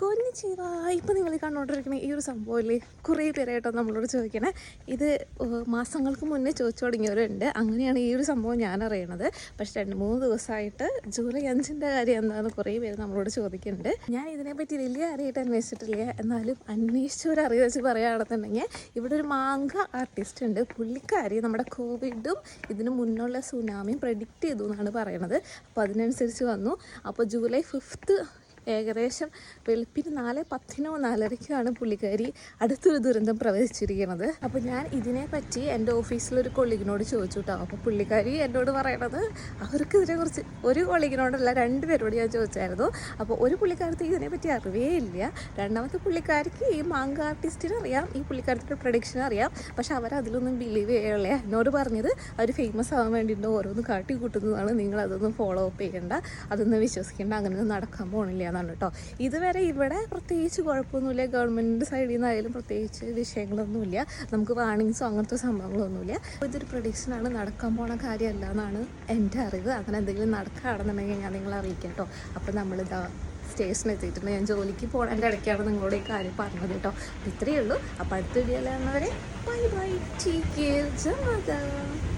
കൊന്നിച്ചീവ ഇപ്പം നിങ്ങൾ കണ്ടുകൊണ്ടിരിക്കുന്ന ഈ ഒരു സംഭവമില്ലേ കുറേ പേരായിട്ടോ നമ്മളോട് ചോദിക്കണേ. ഇത് മാസങ്ങൾക്ക് മുന്നേ ചോദിച്ചു തുടങ്ങിയവരുണ്ട്. അങ്ങനെയാണ് ഈ ഒരു സംഭവം ഞാൻ അറിയണത്. പക്ഷേ രണ്ട് മൂന്ന് ദിവസമായിട്ട് ജൂലൈ അഞ്ചിന്റെ കാര്യം എന്താണെന്ന് കുറേ പേര് നമ്മളോട് ചോദിക്കുന്നുണ്ട്. ഞാൻ ഇതിനെപ്പറ്റി വലിയ അറിയായിട്ട് അന്വേഷിച്ചിട്ടില്ല. എന്നാലും അന്വേഷിച്ചവരറിയ വെച്ച് പറയുകയാണെന്നുണ്ടെങ്കിൽ ഇവിടെ ഒരു മാങ്ക ആർട്ടിസ്റ്റ് ഉണ്ട്. പുള്ളിക്കാരി നമ്മുടെ കോവിഡും ഇതിന് മുന്നുള്ള സുനാമിയും പ്രഡിക്റ്റ് ചെയ്തു എന്നാണ് പറയണത്. അപ്പോൾ അതിനനുസരിച്ച് വന്നു. അപ്പോൾ ജൂലൈ ഫിഫ്ത്ത് ഏകദേശം വെളുപ്പിന് നാല് പത്തിനോ നാലരയ്ക്കാണ് പുള്ളിക്കാരി അടുത്തൊരു ദുരന്തം പ്രവചിച്ചിരിക്കുന്നത്. അപ്പോൾ ഞാൻ ഇതിനെപ്പറ്റി എന്റെ ഓഫീസിലൊരു കൊളീഗിനോട് ചോദിച്ചു കേട്ടോ അപ്പോൾ പുള്ളിക്കാരി എന്നോട് പറയണത് അവർക്ക് ഇതിനെക്കുറിച്ച് ഒരു കൊളീഗിനോടല്ല രണ്ട് പേരോട് ഞാൻ ചോദിച്ചായിരുന്നു. അപ്പോൾ ഒരു പുള്ളിക്കാരത്തേക്ക് ഇതിനെപ്പറ്റി അറിവേ ഇല്ല. രണ്ടാമത്തെ പുള്ളിക്കാരിക്ക് ഈ മാങ്ക ആർട്ടിസ്റ്റിനെ അറിയാം ഈ പുള്ളിക്കാരത്തിന്റെ പ്രൊഡിക്ഷൻ അറിയാം. പക്ഷെ അവരതിലൊന്നും ബിലീവ് ചെയ്യുള്ള എന്നോട് പറഞ്ഞത് അവർ ഫേമസ് ആവാൻ വേണ്ടിയിട്ട് ഓരോന്ന് കാട്ടി കൂട്ടുന്നതാണ് നിങ്ങൾ അതൊന്നും ഫോളോ അപ്പ് ചെയ്യേണ്ട. അതൊന്നും വിശ്വസിക്കേണ്ട. അങ്ങനെയൊന്നും നടക്കാൻ പോകണില്ല എന്നാണ് കേട്ടോ. ഇതുവരെ ഇവിടെ പ്രത്യേകിച്ച് കുഴപ്പമൊന്നുമില്ല. ഗവൺമെന്റ് സൈഡിൽ നിന്നായാലും പ്രത്യേകിച്ച് വിഷയങ്ങളൊന്നുമില്ല. നമുക്ക് വാണിങ്സോ അങ്ങനത്തെ സംഭവങ്ങളൊന്നുമില്ല. ഇതൊരു പ്രൊഡിക്ഷനാണ് നടക്കാൻ പോണ കാര്യമല്ല എന്നാണ് എന്റെ അറിവ്. അങ്ങനെ എന്തെങ്കിലും നടക്കുകയാണെന്നുണ്ടെങ്കിൽ ഞാൻ നിങ്ങളെ അറിയിക്കാം കേട്ടോ. അപ്പോൾ നമ്മളിതാ സ്റ്റേഷനിൽ എത്തിയിട്ടുണ്ട്. ഞാൻ ജോലിക്ക് പോകേണ്ട ഇടയ്ക്കാണ് നിങ്ങളോട് ഈ കാര്യം പറഞ്ഞത് കേട്ടോ. ഇത്രയേ ഉള്ളൂ. അപ്പോൾ അടുത്ത വീഡിയോയിലാണവരെ ബൈ ബൈ ടീ കെയർ